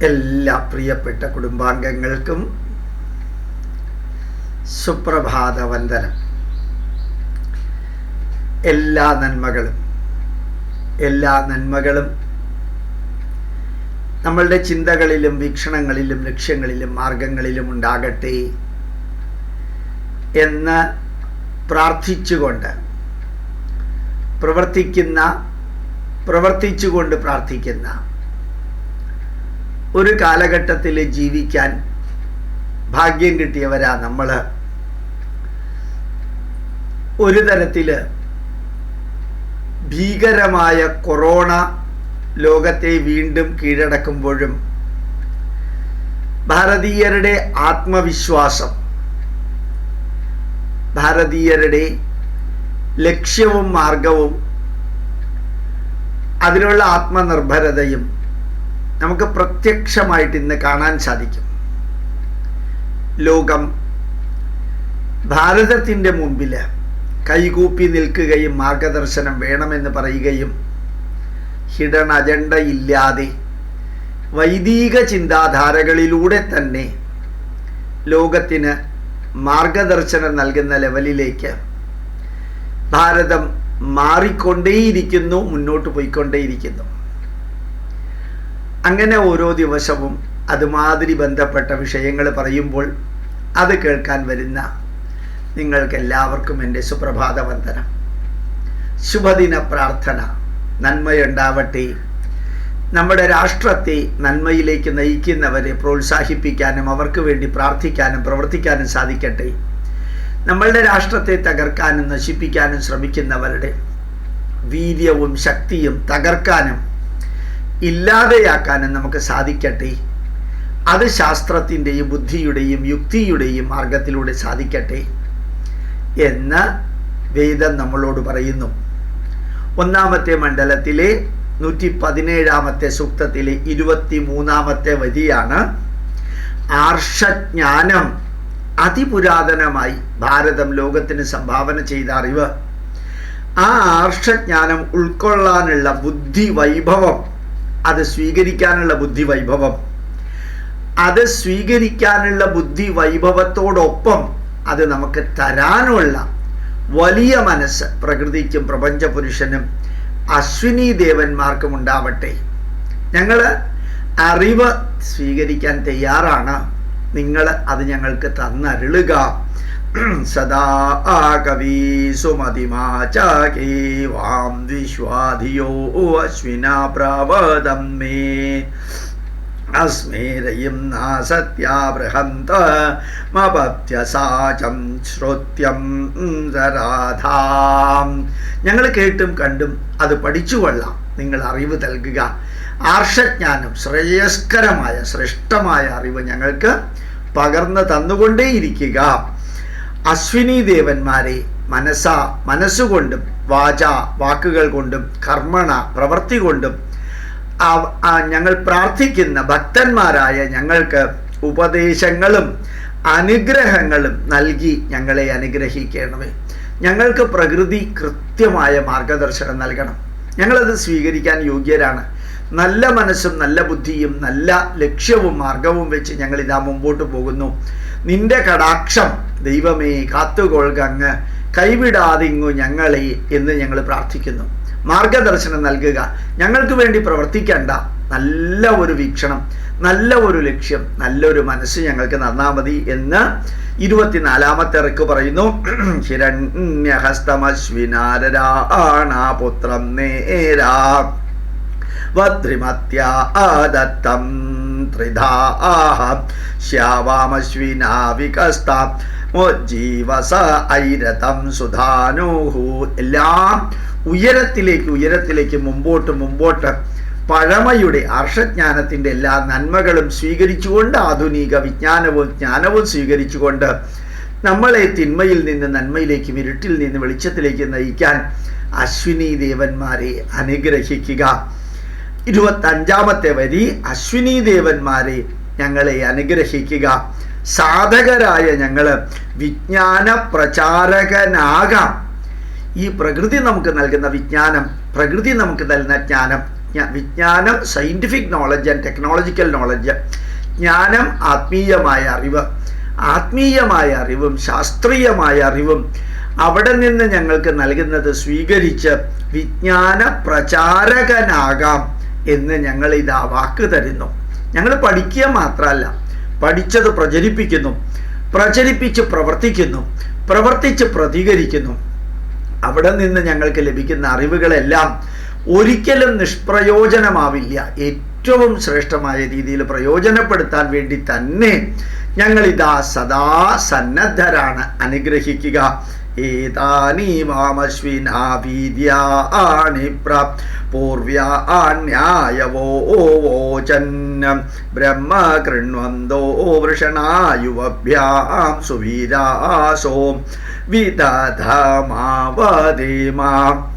എല്ലാ പ്രിയപ്പെട്ട കുടുംബാംഗങ്ങൾക്കും സുപ്രഭാത വന്ദനം എല്ലാ നന്മകളും എല്ലാ നന്മകളും നമ്മളുടെ ചിന്തകളിലും വീക്ഷണങ്ങളിലും ലക്ഷ്യങ്ങളിലും മാർഗങ്ങളിലും ഉണ്ടാകട്ടെ എന്ന് പ്രാർത്ഥിച്ചുകൊണ്ട് പ്രവർത്തിക്കുന്ന പ്രവർത്തിച്ചുകൊണ്ട് പ്രാർത്ഥിക്കുന്ന ഒരു കാലഘട്ടത്തിൽ ജീവിക്കാൻ ഭാഗ്യം കിട്ടിയവരാ നമ്മൾ ഒരു തരത്തിൽ ഭീകരമായ കൊറോണ ലോകത്തെ വീണ്ടും കീഴടക്കുമ്പോഴും ഭാരതീയരുടെ ആത്മവിശ്വാസം ഭാരതീയരുടെ ലക്ഷ്യവും മാർഗവും അതിനുള്ള ആത്മനിർഭരതയും നമുക്ക് പ്രത്യക്ഷമായിട്ട് ഇന്ന് കാണാൻ സാധിക്കും. ലോകം ഭാരതത്തിന്റെ മുമ്പിൽ കൈകൂപ്പി നിൽക്കുകയും മാർഗദർശനം വേണമെന്ന് പറയുകയും ഹിഡൻ അജണ്ട ഇല്ലാതെ വൈദിക ചിന്താധാരകളിലൂടെ തന്നെ ലോകത്തിന് മാർഗദർശനം നൽകുന്ന ലെവലിലേക്ക് ഭാരതം മാറിക്കൊണ്ടേയിരിക്കുന്നു മുന്നോട്ട് പോയിക്കൊണ്ടേയിരിക്കുന്നു. അങ്ങനെ ഓരോ ദിവസവും അതുമാതിരി ബന്ധപ്പെട്ട വിഷയങ്ങൾ പറയുമ്പോൾ അത് കേൾക്കാൻ വരുന്ന നിങ്ങൾക്കെല്ലാവർക്കും എന്റെ സുപ്രഭാത വന്ദനം ശുഭദിന പ്രാർത്ഥന നന്മയുണ്ടാവട്ടെ. നമ്മുടെ രാഷ്ട്രത്തെ നന്മയിലേക്ക് നയിക്കുന്നവരെ പ്രോത്സാഹിപ്പിക്കാനും അവർക്ക് വേണ്ടി പ്രാർത്ഥിക്കാനും പ്രവർത്തിക്കാനും സാധിക്കട്ടെ. നമ്മളുടെ രാഷ്ട്രത്തെ തകർക്കാനും നശിപ്പിക്കാനും ശ്രമിക്കുന്നവരുടെ വീര്യവും ശക്തിയും തകർക്കാനും ഇല്ലാതെയാക്കാനും നമുക്ക് സാധിക്കട്ടെ. അത് ശാസ്ത്രത്തിന്റെയും ബുദ്ധിയുടെയും യുക്തിയുടെയും മാർഗത്തിലൂടെ സാധിക്കട്ടെ. എന്ന് വേദം നമ്മളോട് പറയുന്നു. ഒന്നാമത്തെ മണ്ഡലത്തിലെ നൂറ്റി പതിനേഴാമത്തെ സൂക്തത്തിലെ ഇരുപത്തി മൂന്നാമത്തെ വരിയാണ് ആർഷജ്ഞാനം. അതിപുരാതനമായി ഭാരതം ലോകത്തിന് സംഭാവന ചെയ്ത അറിവ്. ആ ആർഷജ്ഞാനം ഉൾക്കൊള്ളാനുള്ള ബുദ്ധി വൈഭവം അത് സ്വീകരിക്കാനുള്ള ബുദ്ധി വൈഭവം. അത് സ്വീകരിക്കാനുള്ള ബുദ്ധി വൈഭവത്തോടൊപ്പം അത് നമുക്ക് തരാനുള്ള വലിയ മനസ്സ് പ്രകൃതിക്കും പ്രപഞ്ച പുരുഷനും അശ്വിനി ദേവന്മാർക്കും ഉണ്ടാവട്ടെ. ഞങ്ങൾ അറിവ് സ്വീകരിക്കാൻ തയ്യാറാണ്. നിങ്ങൾ അത് ഞങ്ങൾക്ക് തന്നരുളുക. സദാ കവി സുമതിമാചേ വാം വിശ്വാധിയോ അശ്വിന പ്രവദം മേ. അസ്മേരയും നാസത്യാബൃഹന്ത മപത്യസാചം ശ്രുത്യം സരാധാം. ഞങ്ങൾ കേട്ടും കണ്ടും അത് പഠിച്ചുകൊള്ളാം നിങ്ങൾ അറിവ് നൽകുക. ആർഷജ്ഞാനം ശ്രേയസ്കരമായ ശ്രേഷ്ഠമായ അറിവ് ഞങ്ങൾക്ക് പകർന്നു തന്നുകൊണ്ടേയിരിക്കുക. അശ്വിനി ദേവന്മാരെ മനസ്സ മനസ്സുകൊണ്ടും വാച വാക്കുകൾ കൊണ്ടും കർമ്മണ പ്രവൃത്തി കൊണ്ടും ഞങ്ങൾ പ്രാർത്ഥിക്കുന്ന ഭക്തന്മാരായ ഞങ്ങൾക്ക് ഉപദേശങ്ങളും അനുഗ്രഹങ്ങളും നൽകി ഞങ്ങളെ അനുഗ്രഹിക്കണമേ. ഞങ്ങൾക്ക് പ്രകൃതി കൃത്യമായ മാർഗദർശനം നൽകണം. ഞങ്ങളത് സ്വീകരിക്കാൻ യോഗ്യരാണ്. നല്ല മനസ്സും നല്ല ബുദ്ധിയും നല്ല ലക്ഷ്യവും മാർഗവും വെച്ച് ഞങ്ങൾ ഇതാ മുമ്പോട്ട് പോകുന്നു. നിന്റെ കടാക്ഷം ദൈവമേ കാത്തുകൊള്ളുക അങ്ങ് കൈവിടാതിങ്ങു ഞങ്ങളെ എന്ന് ഞങ്ങൾ പ്രാർത്ഥിക്കുന്നു. മാർഗദർശനം നൽകുക. ഞങ്ങൾക്ക് വേണ്ടി പ്രവർത്തിക്കേണ്ട. നല്ല ഒരു വീക്ഷണം നല്ല ഒരു ലക്ഷ്യം നല്ലൊരു മനസ്സ് ഞങ്ങൾക്ക് നന്നാ മതി എന്ന് ഇരുപത്തിനാലാമത്തെ ഇറക്ക് പറയുന്നു. ഹിരണ്യഹസ്തമശ്വിനാരാണാപുത്രം നേരാ. വദ്രിമത്യാദത്തം ജീവസ ഐരതം സുധാനുഹു എല്ലാം ഉയരത്തിലേക്ക് ഉയരത്തിലേക്ക് മുമ്പോട്ട് മുമ്പോട്ട് പഴമയുടെ അർഷജ്ഞാനത്തിന്റെ എല്ലാ നന്മകളും സ്വീകരിച്ചുകൊണ്ട് ആധുനിക വിജ്ഞാനവും ജ്ഞാനവും സ്വീകരിച്ചുകൊണ്ട് നമ്മളെ തിന്മയിൽ നിന്ന് നന്മയിലേക്കും ഇരുട്ടിൽ നിന്ന് വെളിച്ചത്തിലേക്ക് നയിക്കാൻ അശ്വിനി ദേവന്മാരെ അനുഗ്രഹിക്കുക. ഇരുപത്തഞ്ചാമത്തെ വരി അശ്വിനി ദേവന്മാരെ ഞങ്ങളെ അനുഗ്രഹിക്കുക. സാധകരായ ഞങ്ങൾ വിജ്ഞാന പ്രചാരകനാകാം ഈ പ്രകൃതി നമുക്ക് നൽകുന്ന വിജ്ഞാനം പ്രകൃതി നമുക്ക് നൽകുന്ന ജ്ഞാനം ജ്ഞ- വിജ്ഞാനം scientific knowledge and technological knowledge ജ്ഞാനം ആത്മീയമായ അറിവ് ആത്മീയമായ അറിവും ശാസ്ത്രീയമായ അറിവും അവിടെ നിന്ന് ഞങ്ങൾക്ക് നൽകുന്നത് സ്വീകരിച്ച് വിജ്ഞാന പ്രചാരകനാകാം എന്ന് ഞങ്ങൾ ഇതാ വാക്ക് തരുന്നു. ഞങ്ങൾ പഠിക്കുക മാത്രമല്ല പഠിച്ചത് പ്രചരിപ്പിക്കുന്നു പ്രചരിപ്പിച്ച് പ്രവർത്തിക്കുന്നു പ്രവർത്തിച്ച് പ്രതികരിക്കുന്നു. അവിടെ നിന്ന് ഞങ്ങൾക്ക് ലഭിക്കുന്ന അറിവുകളെല്ലാം ഒരിക്കലും നിഷ്പ്രയോജനമാവില്ല. ഏറ്റവും ശ്രേഷ്ഠമായ രീതിയിൽ പ്രയോജനപ്പെടുത്താൻ വേണ്ടി തന്നെ ഞങ്ങളിതാ സദാ സന്നദ്ധരാണ്. അനുഗ്രഹിക്കുക. ഏതാനി പ്ര പൂർവ്യാന്യായവോ വോചൻ ബ്രഹ്മ കൃണ്വന്തോ വൃഷണായുവഭ്യാം സുവീരാസോ വിദധമാവതേമാ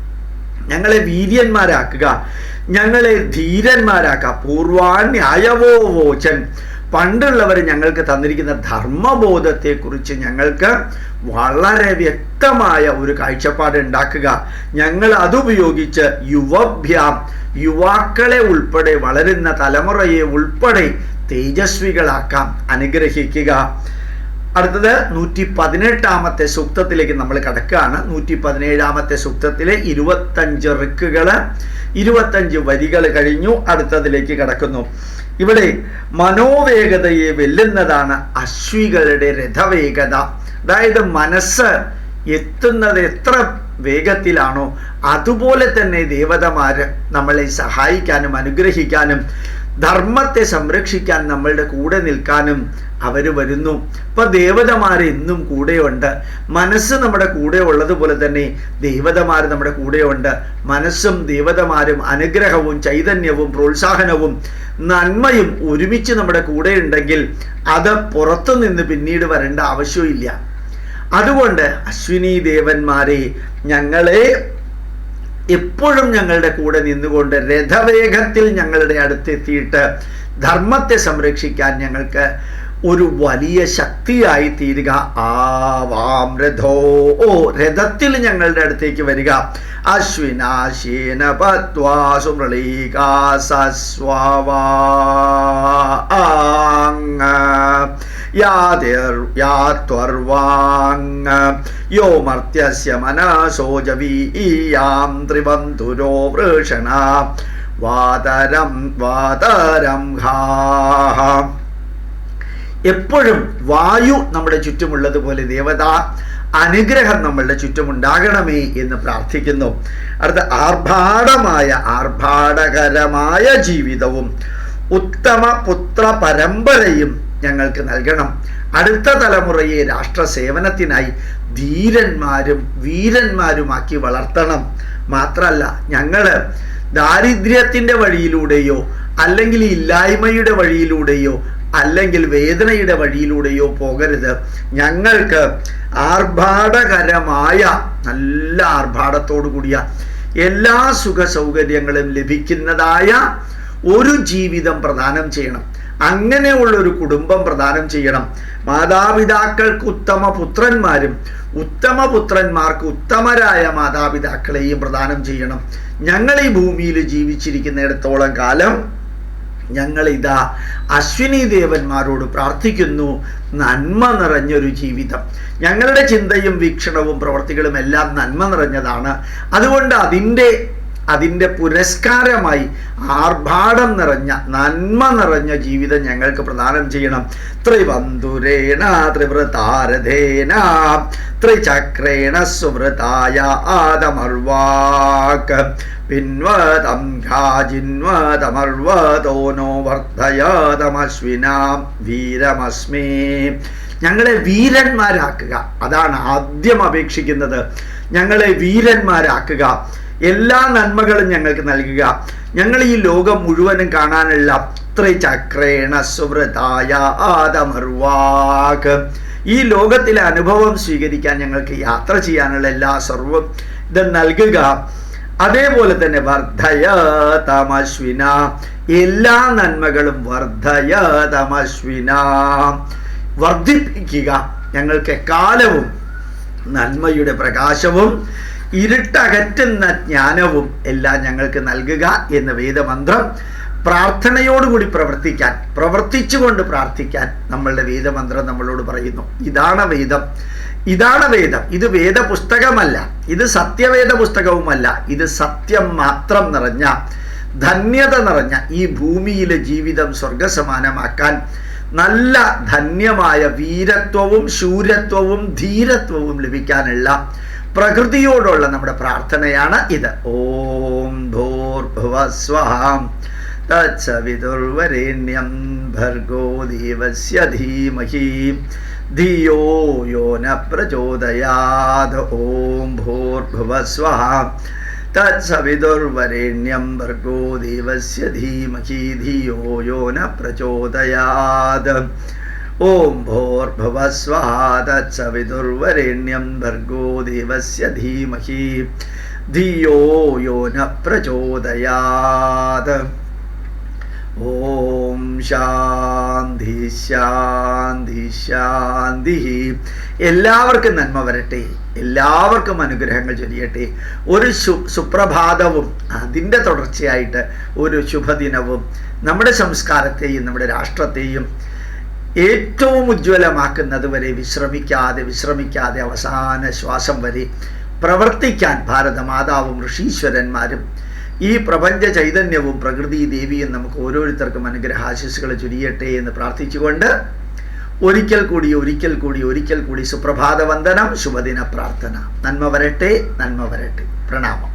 ഞങ്ങളെ വീര്യന്മാരാക്കുക ഞങ്ങളെ ധീരന്മാരാക്കുക പൂർവാന്യായവോ വോചൻ. പണ്ടുള്ളവർ ഞങ്ങൾക്ക് തന്നിരിക്കുന്ന ധർമ്മബോധത്തെക്കുറിച്ച് ഞങ്ങൾക്ക് വളരെ വ്യക്തമായ ഒരു കാഴ്ചപ്പാട് ഉണ്ടാക്കുക. ഞങ്ങൾ അതുപയോഗിച്ച് യുവഭ്യാം യുവാക്കളെ ഉൾപ്പെടെ വളരുന്ന തലമുറയെ ഉൾപ്പെടെ തേജസ്വികളാക്കാം അനുഗ്രഹിക്കുക. അടുത്തത് നൂറ്റി പതിനെട്ടാമത്തെ സൂക്തത്തിലേക്ക് നമ്മൾ കടക്കുകയാണ്. നൂറ്റി പതിനേഴാമത്തെ സൂക്തത്തിലെ ഇരുപത്തഞ്ച് റിക്കുകൾ ഇരുപത്തഞ്ച് വരികൾ കഴിഞ്ഞു അടുത്തതിലേക്ക് കടക്കുന്നു. ഇവിടെ മനോവേഗതയെ വെല്ലുന്നതാണ് അശ്വികളുടെ രഥവേഗത. അതായത് മനസ്സ് എത്തുന്നത് എത്ര വേഗത്തിലാണോ അതുപോലെ തന്നെ ദേവതമാര് നമ്മളെ സഹായിക്കാനും അനുഗ്രഹിക്കാനും ധർമ്മത്തെ സംരക്ഷിക്കാൻ നമ്മളുടെ കൂടെ നിൽക്കാനും അവർ വരുന്നു. ഇപ്പൊ ദേവതമാർ എന്നും കൂടെയുണ്ട്. മനസ്സ് നമ്മുടെ കൂടെ ഉള്ളതുപോലെ തന്നെ ദേവതമാർ നമ്മുടെ കൂടെയുണ്ട്. മനസ്സും ദേവതമാരും അനുഗ്രഹവും ചൈതന്യവും പ്രോത്സാഹനവും നന്മയും ഒരുമിച്ച് നമ്മുടെ കൂടെ ഉണ്ടെങ്കിൽ അത് പുറത്തു നിന്ന് പിന്നീട് വരേണ്ട ആവശ്യമില്ല അതുകൊണ്ട് അശ്വിനി ദേവന്മാരെ ഞങ്ങളെ എപ്പോഴും ഞങ്ങളുടെ കൂടെ നിന്നുകൊണ്ട് രഥവേഗത്തിൽ ഞങ്ങളുടെ അടുത്തെത്തിയിട്ട് ധർമ്മത്തെ സംരക്ഷിക്കാൻ ഞങ്ങൾക്ക് ഒരു വലിയ ശക്തിയായി തീരുക. ആവാം രഥോ ഓ രഥത്തിൽ ഞങ്ങളുടെ അടുത്തേക്ക് വരിക. അശ്വിനാശീന യാത്വർവാങ് യോ മർത്യസ്യ മനസോജവീയാം ത്രിബന്ധുരോ വൃഷണ. വാതരം വാതരം ഘാഹ എപ്പോഴും വായു നമ്മുടെ ചുറ്റുമുള്ളതുപോലെ ദേവതാ അനുഗ്രഹം നമ്മളുടെ ചുറ്റുമുണ്ടാകണമേ എന്ന് പ്രാർത്ഥിക്കുന്നു. അടുത്ത ആർഭാടമായ ആർഭാടകരമായ ജീവിതവും ഉത്തമ പുത്ര പരമ്പരയും ഞങ്ങൾക്ക് നൽകണം. അടുത്ത തലമുറയെ രാഷ്ട്ര സേവനത്തിനായി ധീരന്മാരും വീരന്മാരുമാക്കി വളർത്തണം. മാത്രമല്ല ഞങ്ങൾ ദാരിദ്ര്യത്തിന്റെ വഴിയിലൂടെയോ അല്ലെങ്കിൽ ഇല്ലായ്മയുടെ വഴിയിലൂടെയോ അല്ലെങ്കിൽ വേദനയുടെ വഴിയിലൂടെയോ പോകരുത്. ഞങ്ങൾക്ക് ആർഭാടകരമായ നല്ല ആർഭാടത്തോടു കൂടിയ എല്ലാ സുഖ സൗകര്യങ്ങളും ലഭിക്കുന്നതായ ഒരു ജീവിതം പ്രദാനം ചെയ്യണം. അങ്ങനെയുള്ള ഒരു കുടുംബം പ്രദാനം ചെയ്യണം. മാതാപിതാക്കൾക്ക് ഉത്തമ പുത്രന്മാരും ഉത്തമ പുത്രന്മാർക്ക് ഉത്തമരായ മാതാപിതാക്കളെയും പ്രദാനം ചെയ്യണം. ഞങ്ങൾ ഈ ഭൂമിയിൽ ജീവിച്ചിരിക്കുന്നിടത്തോളം കാലം ഞങ്ങൾ ഇതാ അശ്വിനി ദേവന്മാരോട് പ്രാർത്ഥിക്കുന്നു. നന്മ നിറഞ്ഞൊരു ജീവിതം. ഞങ്ങളുടെ ചിന്തയും വീക്ഷണവും പ്രവർത്തികളും എല്ലാം നന്മ നിറഞ്ഞതാണ്. അതുകൊണ്ട് അതിന്റെ അതിന്റെ പുരസ്കാരമായി ആർഭാടം നിറഞ്ഞ നന്മ നിറഞ്ഞ ജീവിതം ഞങ്ങൾക്ക് പ്രദാനം ചെയ്യണം. ത്രിവന്തുരേണ ത്രിവൃതാരഥേന ത്രിചക്രേണ സുവൃതായ ആദമർവാക്. പിൻവതം ഘാജിൻവതമർവതോ നോ വീരമസ്മേ. ഞങ്ങളെ വീരന്മാരാക്കുക. അതാണ് ആദ്യം അപേക്ഷിക്കുന്നത്. ഞങ്ങളെ വീരന്മാരാക്കുക. എല്ലാ നന്മകളും ഞങ്ങൾക്ക് നൽകുക. ഞങ്ങൾ ഈ ലോകം മുഴുവനും കാണാനുള്ള ത്രിചക്രേണ സുവൃതായ ആദമർവാക് ഈ ലോകത്തിലെ അനുഭവം സ്വീകരിക്കാൻ ഞങ്ങൾക്ക് യാത്ര ചെയ്യാനുള്ള എല്ലാ സർവം ഇത് നൽകുക. അതേപോലെ തന്നെ വർദ്ധയ തമശ്വിന. എല്ലാ നന്മകളും വർദ്ധയ തമശ്വിന. വർദ്ധിപ്പിക്കുക ഞങ്ങൾക്ക് എക്കാലവും നന്മയുടെ പ്രകാശവും ഇരുട്ടകറ്റുന്ന ജ്ഞാനവും എല്ലാം ഞങ്ങൾക്ക് നൽകുക എന്ന വേദമന്ത്രം പ്രാർത്ഥനയോടുകൂടി പ്രവർത്തിക്കാൻ പ്രവർത്തിച്ചുകൊണ്ട് പ്രാർത്ഥിക്കാൻ നമ്മളുടെ വേദമന്ത്രം നമ്മളോട് പറയുന്നു. ഇതാണ് വേദം. ഇതാണ് വേദം. ഇത് വേദപുസ്തകമല്ല. ഇത് സത്യവേദ പുസ്തകവുമല്ല ഇത് സത്യം മാത്രം നിറഞ്ഞ ധന്യത നിറഞ്ഞ ഈ ഭൂമിയിലെ ജീവിതം സ്വർഗസമാനമാക്കാൻ നല്ല ധന്യമായ വീരത്വവും ശൂരത്വവും ധീരത്വവും ലഭിക്കാനുള്ള പ്രകൃതിയോടുള്ള നമ്മുടെ പ്രാർത്ഥനയാണ് ഇത്. ഓം ഭൂർഭുവസ്വഹാം തത്സവിതുർവരേണ്യം ഭർഗോ ദേവസ്യ ധീമഹി. ധിയോ യോ ന പ്രചോദയാത്. ഓം ഭൂർഭുവസ്വഹാം തത്സവിതുർവരേണ്യം ഭർഗോ ദേവസ്യ ധീമഹി. ധിയോ യോ ന പ്രചോദയാത്. ഓം ഭോർഭവസ്വഹ തത്സവിതുർവരേണ്യം ഭർഗോ ദേവസ്യ ധീമഹി ധിയോ യോ ന പ്രചോദയാത് ഓം ശാന്തി ശാന്തി ശാന്തി എല്ലാവർക്കും നന്മ വരട്ടെ. എല്ലാവർക്കും അനുഗ്രഹങ്ങൾ ചൊരിയട്ടെ. ഒരു സു സുപ്രഭാതവും അതിന്റെ തുടർച്ചയായിട്ട് ഒരു ശുഭദിനവും നമ്മുടെ സംസ്കാരത്തെയും നമ്മുടെ രാഷ്ട്രത്തെയും ഏറ്റവും ഉജ്ജ്വലമാക്കുന്നത് വരെ വിശ്രമിക്കാതെ വിശ്രമിക്കാതെ അവസാന ശ്വാസം വരെ പ്രവർത്തിക്കാൻ ഭാരതമാതാവും ഋഷീശ്വരന്മാരും ഈ പ്രപഞ്ച ചൈതന്യവും പ്രകൃതി ദേവിയും നമുക്ക് ഓരോരുത്തർക്കും അനുഗ്രഹാശിസുകൾ ചുരിയട്ടെ എന്ന് പ്രാർത്ഥിച്ചുകൊണ്ട് ഒരിക്കൽ കൂടി ഒരിക്കൽ കൂടി ഒരിക്കൽ കൂടി സുപ്രഭാത വന്ദനം ശുഭദിന പ്രാർത്ഥന നന്മ വരട്ടെ നന്മ വരട്ടെ. പ്രണാമം.